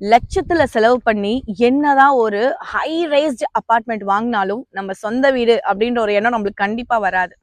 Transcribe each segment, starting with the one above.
லட்சத்துல செலவு பண்ணி என்னதான் ஒரு ஹை ரேஸ்ட் அபார்ட்மெண்ட் வாங்கினாலும் நம்ம சொந்த வீடு அப்படின்ற ஒரு எண்ணம் நம்மளுக்கு கண்டிப்பா வராது.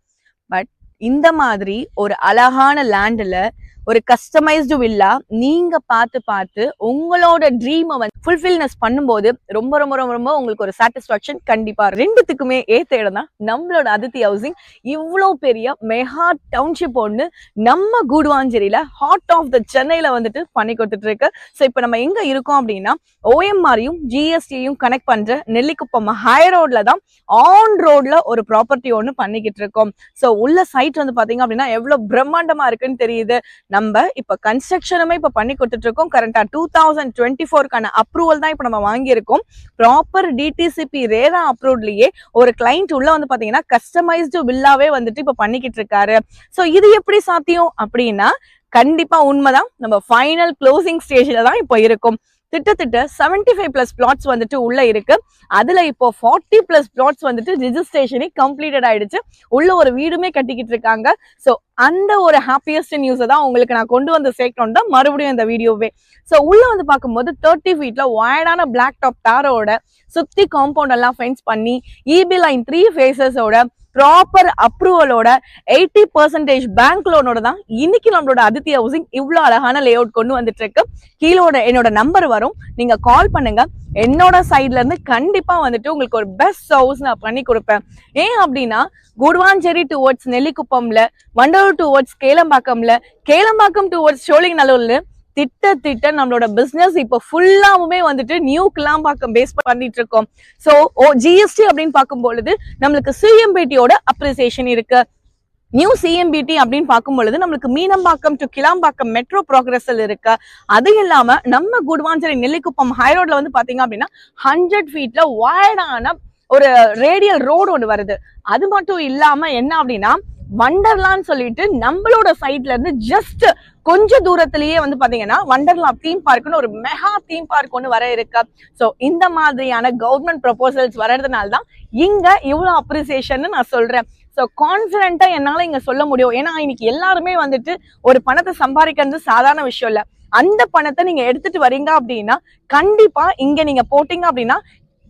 பட் இந்த மாதிரி ஒரு அழகான லேண்ட்ல ஒரு கஸ்டமைஸ்டு வில்லா நீங்க பார்த்து பார்த்து உங்களோட ட்ரீமை வந்து ஃபுல்ஃபில்னஸ் பண்ணும்போது ரொம்ப ரொம்ப ரொம்ப ரொம்ப உங்களுக்கு ஒரு சாட்டிஸ்ஃபேக்ஷன் கண்டிப்பா ரெண்டுத்துக்குமே ஏத்த இடம் தான் நம்மளோட அதித்தி ஹவுசிங் இவ்வளோ பெரிய மெகா டவுன்ஷிப் ஒன்று நம்ம கூடுவாஞ்சேரியில ஹார்ட் ஆஃப் த சென்னையில வந்துட்டு பண்ணி கொடுத்துட்டு இருக்கு ஸோ இப்போ நம்ம எங்க இருக்கோம் அப்படின்னா ஓஎம்ஆரையும் ஜிஎஸ்டியும் கனெக்ட் பண்ற நெல்லிக்குப்பம் ஹை ரோட்ல தான் ஆன் ரோட்ல ஒரு ப்ராப்பர்ட்டி ஒன்று பண்ணிக்கிட்டு இருக்கோம் ஸோ உள்ள சைட் வந்து பாத்தீங்க அப்படின்னா எவ்வளவு பிரம்மாண்டமா இருக்குன்னு தெரியுது. நம்ம இப்போ கன்ஸ்ட்ரக்ஷனுமே இப்போ பண்ணி கொடுத்துட்டு இருக்கோம் கரண்டா டூ தௌசண்ட் டுவெண்ட்டி ஃபோர்க்கான அப்ரூவல் தான் இப்போ நம்ம வாங்கியிருக்கோம். ப்ராப்பர் டிடிசிபி ரேரா அப்ரூவ்ட்லேயே ஒரு கிளைண்ட் உள்ள வந்து பார்த்தீங்கன்னா கஸ்டமைஸ்டு வில்லாவே வந்துட்டு இப்போ பண்ணிக்கிட்டு இருக்காரு ஸோ இது எப்படி சாத்தியம் அப்படின்னா கண்டிப்பா உண்மைதான். நம்ம ஃபைனல் க்ளோசிங் ஸ்டேஜில் தான் இப்போ இருக்கும். கிட்டத்தட்ட செவன்டி ஃபைவ் பிளஸ் பிளாட்ஸ் வந்துட்டு உள்ள இருக்கு. அதுல இப்போ 40 பிளஸ் பிளாட்ஸ் வந்துட்டு ரிஜிஸ்ட்ரேஷனே கம்ப்ளீட்டட் ஆயிடுச்சு. உள்ள ஒரு வீடுமே கட்டிக்கிட்டு இருக்காங்க ஸோ அந்த ஒரு ஹாப்பியஸ்ட் நியூஸை தான் உங்களுக்கு நான் கொண்டு வந்து சேர்க்கணும் தான் மறுபடியும் இந்த வீடியோவே ஸோ உள்ள வந்து பார்க்கும்போது தேர்ட்டி ஃபீட்ல ஒயர்டான பிளாக் டாப் தாரோட சுத்தி காம்பவுண்ட் எல்லாம் ஃபென்ஸ் பண்ணி இபி லைன் த்ரீ ஃபேஸஸோட ப்ராப்பர் அப்ரூவலோட எயிட்டி பர்சன்டேஜ் பேங்க் லோனோட தான் இன்னைக்கு நம்மளோட அதித்தி ஹவுசிங் இவ்வளோ அழகான லே அவுட் கொண்டு வந்துட்டு இருக்கு கீழோட என்னோட நம்பர் வரும். நீங்க கால் பண்ணுங்க. என்னோட சைட்ல இருந்து கண்டிப்பா வந்துட்டு உங்களுக்கு ஒரு பெஸ்ட் ஹவுஸ் நான் பண்ணி கொடுப்பேன். ஏன் அப்படின்னா குடுவாஞ்சேரி டுவர்ட்ஸ் நெல்லிக்குப்பம்ல வண்டலூர் டுவர்ட்ஸ் கேளம்பாக்கம்ல கேளம்பாக்கம் டுவர்ட்ஸ் சோழிங்கநல்லூர்ல திட்ட திட்ட நம்மளோட பிசினஸ் இப்போ ஃபுல்லாவுமே வந்துட்டு நியூ கிளாம்பாக்கம் பேஸ் பண்ணிட்டு இருக்கோம் ஸோ ஓ ஜிஎஸ்டி அப்படின்னு பார்க்கும் பொழுது நம்மளுக்கு சிஎம்பிடியோட அப்ரிசியேஷன் இருக்கு. நியூ சிஎம்பிடி அப்படின்னு பார்க்கும் பொழுது நம்மளுக்கு மீனம்பாக்கம் டு கிளாம்பாக்கம் மெட்ரோ ப்ராக்ரஸில் இருக்கு. அது இல்லாம நம்ம குடுவாஞ்சேரி நெல்லிக்குப்பம் ஹைரோட்ல வந்து பாத்தீங்க அப்படின்னா ஹண்ட்ரட் ஃபீட்ல வாய்டான ஒரு ரேடியல் ரோடு ஒன்று வருது. அது மட்டும் இல்லாம என்ன அப்படின்னா வண்டர்லான்னு சொல்லிட்டு நம்மளோட சைட்ல இருந்து ஜஸ்ட் கொஞ்ச தூரத்திலேயே வந்து பாத்தீங்கன்னா வண்டர்லா தீம் பார்க்னு ஒரு மெகா தீம் பார்க் ஒன்று வர இருக்கு. ஸோ இந்த மாதிரியான கவர்மெண்ட் ப்ரொபோசல்ஸ் வர்றதுனால தான் இங்க இவ்வளோ அப்ரிசியேஷன் நான் சொல்றேன். ஸோ கான்ஃபிடண்டா என்னால இங்க சொல்ல முடியும். ஏன்னா இன்னைக்கு எல்லாருமே வந்துட்டு ஒரு பணத்தை சம்பாதிக்கிறது சாதாரண விஷயம் இல்லை. அந்த பணத்தை நீங்க எடுத்துட்டு வரீங்க அப்படின்னா கண்டிப்பா இங்க நீங்க போட்டீங்க அப்படின்னா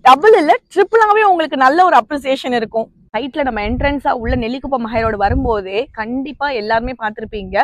டபுள் இல்ல ட்ரிபிளாவே உங்களுக்கு நல்ல ஒரு அப்ரிசியேஷன் இருக்கும். சைட்ல நம்ம என்ட்ரன்ஸா உள்ள நெல்லிக்குப்பம் ஹைரோடு வரும்போதே கண்டிப்பா எல்லாருமே பார்த்திருப்பீங்க.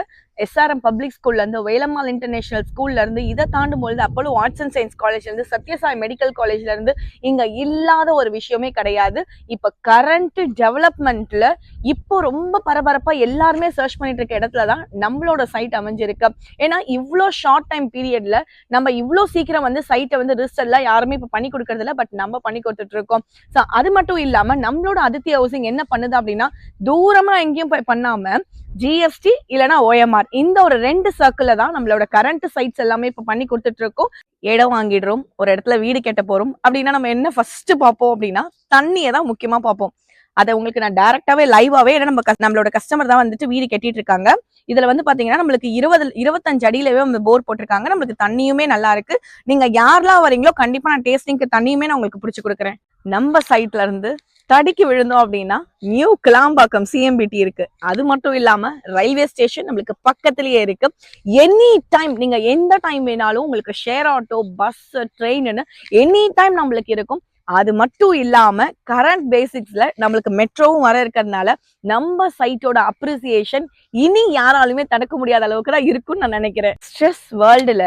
எஸ்ஆர்எம் பப்ளிக் ஸ்கூல்லேருந்து வேலம்மாள் இன்டர்நேஷனல் ஸ்கூல்லேருந்து இதை தாண்டும் பொழுது அப்போலோ ஆர்ட்ஸ் அண்ட் சயின்ஸ் காலேஜ்லேருந்து சத்யசாய் மெடிக்கல் காலேஜ்லேருந்து இங்கே இல்லாத ஒரு விஷயமே கிடையாது. இப்போ கரண்ட் டெவலப்மெண்ட்டில் இப்போ ரொம்ப பரபரப்பாக எல்லாருமே சர்ச் பண்ணிட்டு இருக்க இடத்துல தான் நம்மளோட சைட் அமைஞ்சிருக்கு. ஏன்னா இவ்வளோ ஷார்ட் டைம் பீரியடில் நம்ம இவ்வளோ சீக்கிரம் வந்து சைட்டை வந்து ரிஸ்ட் எல்லாம் யாருமே இப்போ பண்ணி கொடுக்கறதில்ல பட் நம்ம பண்ணி கொடுத்துட்டு இருக்கோம். ஸோ அது மட்டும் இல்லாமல் நம்மளோட அதித்தி ஹவுசிங் என்ன பண்ணுது அப்படின்னா தூரமாக எங்கேயும் போய் பண்ணாமல் ஜிஎஸ்டி இல்லைனா ஓஎம்ஆர் இந்த ஒரு ரெண்டு சர்க்கிள்ல தான் நம்மளோட கரண்ட் சைட்ஸ் எல்லாமே இப்போ பண்ணி கொடுத்துட்டு இருக்கோம் இடம் வாங்கிடுறோம் ஒரு இடத்துல வீடு கட்ட போகிறோம் அப்படின்னா நம்ம என்ன ஃபர்ஸ்ட் பார்ப்போம் அப்படின்னா தண்ணியை தான் முக்கியமா பார்ப்போம். அதை உங்களுக்கு நான் டைரக்டாவே லைவாவே ஏன்னா நம்ம நம்மளோட கஸ்டமர் தான் வந்துட்டு வீடு கட்டிட்டு இருக்காங்க. இதுல வந்து பாத்தீங்கன்னா நம்மளுக்கு இருபது இருபத்தஞ்சு அடியிலவே வந்து போர் போட்டிருக்காங்க. நம்மளுக்கு தண்ணியுமே நல்லா இருக்கு. நீங்க யாரெல்லாம் வரீங்களோ கண்டிப்பா நான் டேஸ்டிங்க்கு தண்ணியுமே நான் உங்களுக்கு பிடிச்சி கொடுக்குறேன். நம்ம சைட்ல இருந்து தடுக்கி விழுந்தோம் அப்படின்னா நியூ கிளாம்பாக்கம் சிஎம்பிடி இருக்கு. அது மட்டும் இல்லாம ரயில்வே ஸ்டேஷன் நம்மளுக்கு பக்கத்திலேயே இருக்கு. எனி டைம் நீங்க எந்த டைம் வேணாலும் உங்களுக்கு ஷேர் ஆட்டோ பஸ் ட்ரெயின்னு எனி டைம் நம்மளுக்கு இருக்கும். அது மட்டும் இல்லாம கரண்ட் பேசிக்ஸ்ல நம்மளுக்கு மெட்ரோவும் வர இருக்கிறதுனால நம்ம சைட்டோட அப்ரிசியேஷன் இனி யாராலுமே தடுக்க முடியாத அளவுக்கு தான் இருக்கும்னு நான் நினைக்கிறேன். ஸ்ட்ரெஸ் வேர்ல்டுல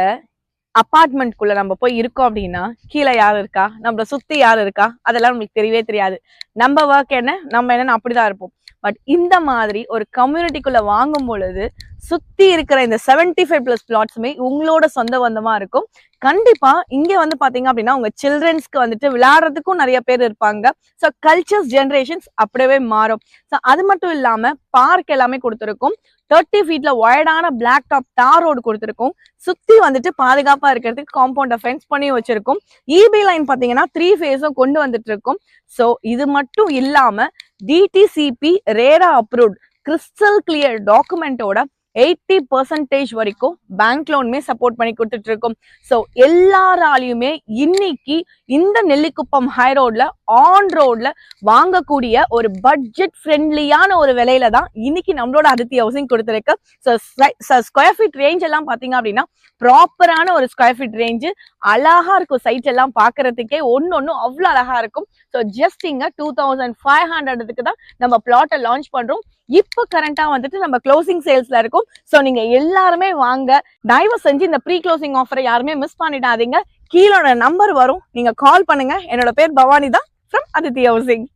அப்பார்ட்மெண்ட்குள்ள நம்ம போய் இருக்கோம் அப்படின்னா கீழே யார் இருக்கா? நம்மள சுத்தி யார் இருக்கா? அதெல்லாம் நம்மளுக்கு தெரியவே தெரியாது. நம்ம ஒர்க் என்ன? நம்ம என்னன்னு அப்படிதான் இருப்போம். பட் இந்த மாதிரி ஒரு கம்யூனிட்டிக்குள்ள வாங்கும் பொழுது சுத்தி இருக்கிற இந்த 75 ஃபைவ் பிளஸ் பிளாட்ஸுமே உங்களோட சொந்த பந்தமா இருக்கும். கண்டிப்பா இங்க வந்து பாத்தீங்க அப்படின்னா உங்க சில்ட்ரன்ஸ்க்கு வந்துட்டு விளையாடுறதுக்கும் நிறைய பேர் இருப்பாங்க. ஸோ கல்ச்சர்ஸ் ஜென்ரேஷன்ஸ் அப்படியே மாறும். ஸோ அது மட்டும் இல்லாம பார்க் எல்லாமே கொடுத்துருக்கும். தேர்ட்டி ஃபீட்ல ஒயர்டான பிளாக் டாப் தார் ரோடு கொடுத்துருக்கும். சுத்தி வந்துட்டு பாதுகாப்பா இருக்கிறதுக்கு காம்பவுண்ட ஃபென்ஸ் பண்ணி வச்சிருக்கும். இபி லைன் பாத்தீங்கன்னா த்ரீ ஃபேஸும் கொண்டு வந்துட்டு இருக்கும் ஸோ இது மட்டும் இல்லாம DTCP RERA approved crystal clear டாக்குமெண்டோட eighty percentage வரைக்கும் பேங்க் லோனுமே சப்போர்ட் பண்ணி கொடுத்துட்டு இருக்கோம் ஸோ எல்லாராலையுமே இன்னைக்கு இந்த நெல்லிக்குப்பம் ஹை ரோட்ல ஆன் ரோட்ல வாங்கக்கூடிய ஒரு பட்ஜெட் ஃப்ரெண்ட்லியான ஒரு விலையில தான் இன்னைக்கு நம்மளோட அதித்தி ஹவுசிங் கொடுத்துருக்கு. ஸோ ஸ்கொயர் ஃபீட் ரேஞ்ச் எல்லாம் பார்த்தீங்க அப்படின்னா ப்ராப்பரான ஒரு ஸ்கொயர் ஃபீட் ரேஞ்சு அழகா இருக்கும் சைட் எல்லாம் பார்க்கறதுக்கே ஒன்று ஒன்றும் அவ்வளோ அழகா இருக்கும். ஸோ ஜஸ்ட் இங்க டூ தௌசண்ட் ஃபைவ் ஹண்ட்ரடுக்கு தான் நம்ம பிளாட்டை லான்ச் பண்ணுறோம் இப்போ கரண்டா வந்துட்டு நம்ம க்ளோசிங் சேல்ஸ்ல இருக்கும். ஸோ நீங்க எல்லாருமே வாங்க. தயவு செஞ்சு இந்த ப்ரீ க்ளோசிங் ஆஃபரை யாருமே மிஸ் பண்ணிடாதீங்க. கீழோட நம்பர் வரும். நீங்க கால் பண்ணுங்க. என்னோட பேர் பவானி தான் ஃப்ரம் அதித்தி ஹவுசிங்